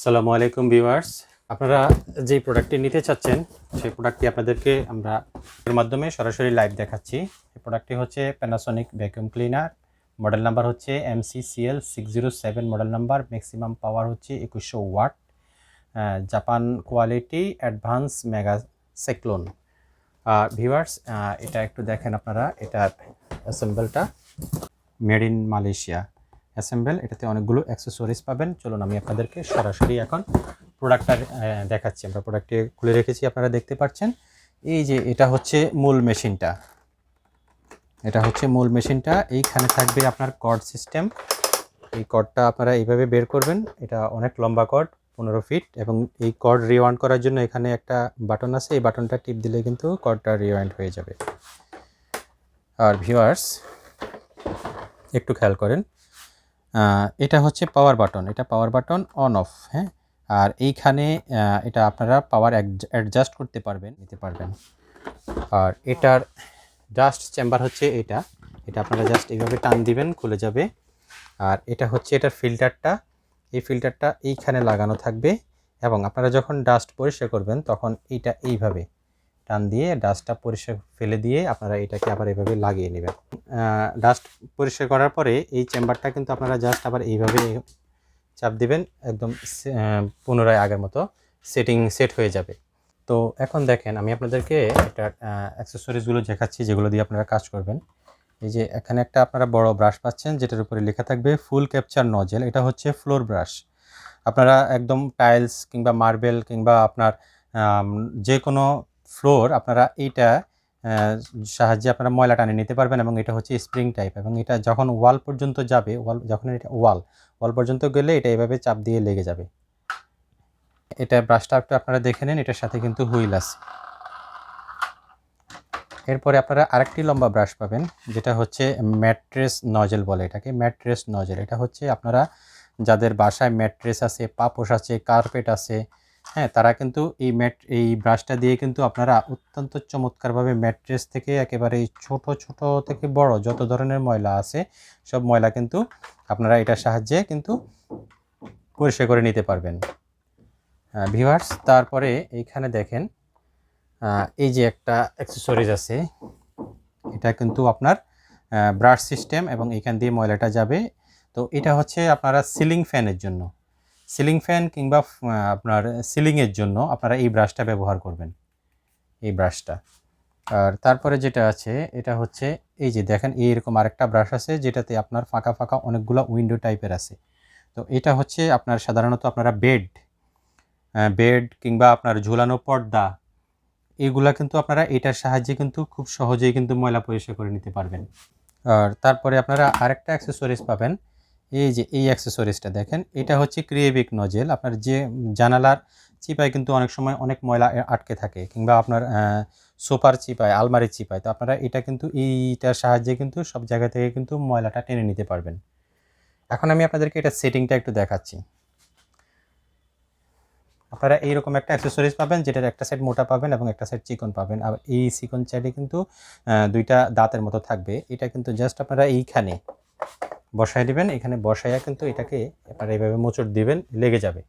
আসসালামু আলাইকুম ভিউয়ার্স। আপনারা যে প্রোডাক্টটি নিতে চাচ্ছেন, সেই প্রোডাক্টটি আপনাদেরকে আমরা এর মাধ্যমে সরাসরি লাইভ দেখাচ্ছি। এই প্রোডাক্টটি হচ্ছে Panasonic vacuum cleaner model number হচ্ছে MCCL six zero seven model number maximum power হচ্ছে একুশশো watt Japan quality advance mega cyclone viewers এটা একটু দেখেন আপনারা, এটার অ্যাসেম্বলটা মেড ইন মালয়েশিয়া অ্যাসেম্বল, এটাতে অনেকগুলো অ্যাক্সেসরিজ পাবেন। চলুন আমি আপনাদেরকে সরাসরি এখন প্রোডাক্টটা দেখাচ্ছি। আমরা প্রোডাক্টটি খুলে রেখেছি, আপনারা দেখতে পাচ্ছেন। এই যে এটা হচ্ছে মূল মেশিনটা। এটা হচ্ছে মূল মেশিনটা। এইখানে থাকবে আপনার কর্ড সিস্টেম। এই কর্ডটা আপনারা এইভাবে বের করবেন। এটা অনেক লম্বা কর্ড, পনেরো ফিট, এবং এই কর্ড রিওয়ান্ড করার জন্য এখানে একটা বাটন আছে। এই বাটনটা টিপ দিলে কিন্তু কর্ডটা রিওয়াইন্ড হয়ে যাবে। আর ভিউয়ার্স, একটু খেয়াল করেন এটা হচ্ছে পাওয়ার বাটন এটা পাওয়ার বাটন অন অফ হ্যাঁ? আর এইখানে এটা আপনারা পাওয়ার অ্যাডজাস্ট করতে পারবেন, নিতে পারবেন। আর এটার ডাস্ট চেম্বার হচ্ছে এটা এটা আপনারা জাস্ট এইভাবে টান দিবেন, খুলে যাবে। আর এটা হচ্ছে এটার ফিল্টারটা এই ফিল্টারটা এইখানে লাগানো থাকবে। এবং আপনারা যখন ডাস্ট পরিষ্কার করবেন, তখন এইটা এইভাবে টান দিয়ে ডাস্টটা পরিষ্কার ফেলে দিয়ে আপনারা এটাকে আবার এইভাবে লাগিয়ে নেবেন। ডাস্ট পরিষ্কার করার পরে এই চেম্বারটা কিন্তু আপনারা জাস্ট আবার এইভাবে চাপ দিবেন, একদম পুনরায় আগের মতো সেটিং সেট হয়ে যাবে। তো এখন দেখেন, আমি আপনাদেরকে একটা অ্যাক্সেসরিজগুলো দেখাচ্ছি যেগুলো দিয়ে আপনারা কাজ করবেন। এই যে এখানে একটা আপনারা বড় ব্রাশ পাচ্ছেন, যেটার উপরে লেখা থাকবে ফুল ক্যাপচার নজেল এটা হচ্ছে ফ্লোর ব্রাশ আপনারা একদম টাইলস কিংবা মার্বেল কিংবা আপনার যে কোনো ফ্লোর, আপনারা এইটা সাহায্যে আপনারা ময়লা টানে নিতে পারবেন এবং এটা হচ্ছে স্প্রিং টাইপ এবং এটা যখন ওয়াল পর্যন্ত যাবে, ওয়াল যখন এটা ওয়াল ওয়াল পর্যন্ত গেলে এটা এভাবে চাপ দিয়ে লেগে যাবে। এটা ব্রাশটা একটু আপনারা দেখে নেন, এটার সাথে কিন্তু হুইল আছে। এরপরে আপনারা আরেকটি লম্বা ব্রাশ পাবেন, যেটা হচ্ছে ম্যাট্রেস নজেল বলে এটাকে, ম্যাট্রেস নজেল। এটা হচ্ছে আপনারা যাদের বাসায় ম্যাট্রেস আছে, পাপোশ আছে, কার্পেট আছে হ্যাঁ তারা কিন্তু এই ম্যাট, এই ব্রাশটা দিয়ে কিন্তু আপনারা অত্যন্ত চমৎকারভাবে ম্যাট্রেস থেকে একেবারে ছোট ছোট থেকে বড় যত ধরনের ময়লা আছে, সব ময়লা কিন্তু আপনারা এটার সাহায্যে কিন্তু পরিষ্কার করে নিতে পারবেন। ভিভার্স তারপরে এইখানে দেখেন এই যে একটা অ্যাক্সেসরিজ আছে, এটা কিন্তু আপনার ব্রাশ সিস্টেম এবং এখান দিয়ে ময়লাটা যাবে। তো এটা হচ্ছে আপনারা সিলিং ফ্যানের জন্য। সিলিং ফ্যান কিংবা আপনার সিলিংয়ের জন্য আপনারা এই ব্রাশটা ব্যবহার করবেন। এই ব্রাশটা। আর তারপরে যেটা আছে, এটা হচ্ছে, এই যে দেখেন, এইরকম আরেকটা ব্রাশ আছে, যেটাতে আপনার ফাঁকা ফাঁকা অনেকগুলো উইন্ডো টাইপের আছে। তো এটা হচ্ছে আপনার সাধারণত আপনারা বেড বেড কিংবা আপনার ঝুলানো পর্দা, এগুলা কিন্তু আপনারা এটার সাহায্যে কিন্তু খুব সহজেই কিন্তু ময়লা পরিষ্কার করে নিতে পারবেন। আর তারপরে আপনারা আরেকটা অ্যাক্সেসরিজ পাবেন এই যে, এই অ্যাক্সেসরিজটা দেখেন, এটা হচ্ছে ক্রিয়েবিক নজেল আপনার যে জানালার চিপায় কিন্তু অনেক সময় অনেক ময়লা আটকে থাকে, কিংবা আপনার সোফার চিপায়, আলমারির চিপায়। তো আপনারা এটা কিন্তু, এইটার সাহায্যে কিন্তু সব জায়গা থেকে কিন্তু ময়লাটা টেনে নিতে পারবেন। এখন আমি আপনাদেরকে এটা সেটিংটা একটু দেখাচ্ছি। আপনারা এইরকম একটা অ্যাক্সেসরিজ পাবেন, যেটার একটা সাইড মোটা পাবেন এবং একটা সাইড চিকন পাবেন। আর এই চিকন সাইডে কিন্তু দুইটা দাঁতের মতো থাকবে। এটা কিন্তু জাস্ট আপনারা এইখানে বসায় দিবেন এখানে বসাইয়া কিন্তু এটাকে আপনারা এইভাবে মোচড় দিবেন, লেগে যাবে।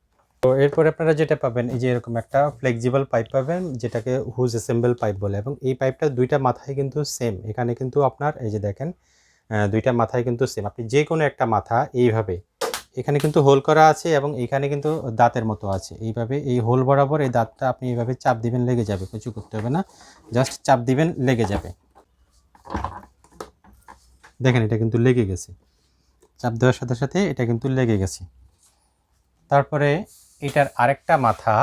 তো এরপরে আপনারা যেটা পাবেন, এই যে এরকম একটা ফ্লেক্সিবল পাইপ পাবেন, যেটাকে হুজ অ্যাসেম্বল পাইপ বলে। এবং এই পাইপটা দুইটা মাথায় কিন্তু সেম এখানে কিন্তু আপনার, এই যে দেখেন দুইটা মাথায় কিন্তু সেম আপনি যে কোনো একটা মাথা এইভাবে, এখানে কিন্তু হোল করা আছে এবং এখানে কিন্তু দাঁতের মতো আছে। এইভাবে এই হোল বরাবর এই দাঁতটা আপনি এইভাবে চাপ দিবেন, লেগে যাবে। কিছু করতে হবে না জাস্ট চাপ দিবেন, লেগে যাবে। দেখেন, এটা কিন্তু লেগে গেছে। চাপ দেওয়ার সাথে সাথে এটা কিন্তু লেগে গেছে। তারপরে এটার আরেকটা মাথা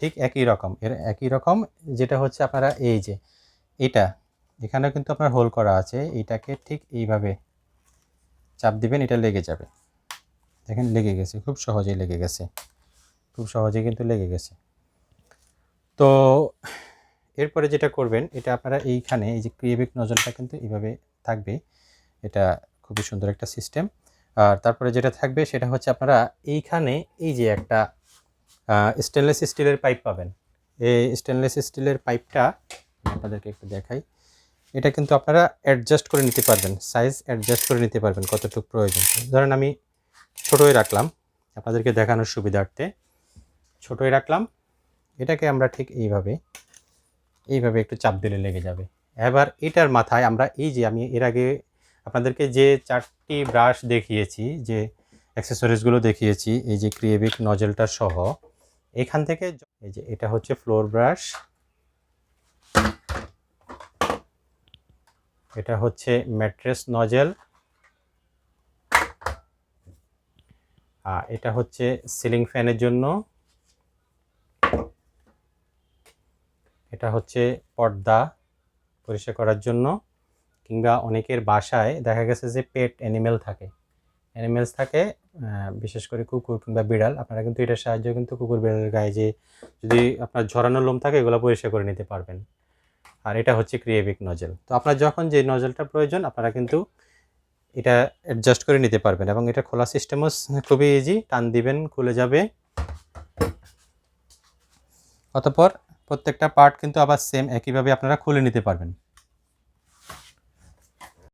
ঠিক একই রকম। এর একই রকম যেটা হচ্ছে আপনারা এই যে এটা, এখানেও কিন্তু আপনার হোল করা আছে, এটাকে ঠিক এইভাবে চাপ দিবেন, এটা লেগে যাবে। দেখেন লেগে গেছে, খুব সহজেই লেগে গেছে। খুব সহজেই কিন্তু লেগে গেছে। তো এরপরে যেটা করবেন, এটা আপনারা এইখানে এই যে ক্রিয়েবিক নজলটা কিন্তু এইভাবে থাকবে। এটা খুবই সুন্দর একটা সিস্টেম আর তারপরে যেটা থাকবে সেটা হচ্ছে আপনারা এইখানে এই যে একটা স্টেনলেস স্টিলের পাইপ পাবেন। এই স্টেনলেস স্টিলের পাইপটা আপনাদেরকে একটু দেখাই। এটা কিন্তু আপনারা অ্যাডজাস্ট করে নিতে পারবেন সাইজ অ্যাডজাস্ট করে নিতে পারবেন কতটুকু প্রয়োজন। ধরেন আমি ছোটোই রাখলাম, আপনাদেরকে দেখানোর সুবিধার্থে ছোটোই রাখলাম। এটাকে আমরা ঠিক এইভাবে এইভাবে একটু চাপ দিলে লেগে যাবে। এবার এটার মাথায় আমরা এই যে আমি এর আগে আপনাদেরকে যে চারটি ব্রাশ দেখিয়েছি, যে অ্যাক্সেসরিজগুলো দেখিয়েছি, এই যে ক্রিয়েভিক নজেলটা সহ, এখান থেকে এই যে এটা হচ্ছে ফ্লোর ব্রাশ এটা হচ্ছে ম্যাট্রেস নজেল আর এটা হচ্ছে সিলিং ফ্যানের জন্য, এটা হচ্ছে পর্দা পরিষ্কার করার জন্য কিংবা অনেকের বাসায় দেখা গেছে যে পেট অ্যানিমেল থাকে। অ্যানিমেলস থাকে বিশেষ করে কুকুর কিংবা বিড়াল। আপনারা কিন্তু এটার সাহায্যে কিন্তু কুকুর, বিড়ালের গায়ে যে যদি আপনার ঝরানো লোম থাকে, এগুলো পরিষ্কার করে নিতে পারবেন। আর এটা হচ্ছে ক্রিয়েভিক নজেল তো আপনার যখন যে নজেলটা প্রয়োজন, আপনারা কিন্তু এটা অ্যাডজাস্ট করে নিতে পারবেন এবং এটা খোলা সিস্টেমও খুবই ইজি টান দিবেন, খুলে যাবে। অতঃপর প্রত্যেকটা পার্ট কিন্তু আবার সেম একইভাবে আপনারা খুলে নিতে পারবেন।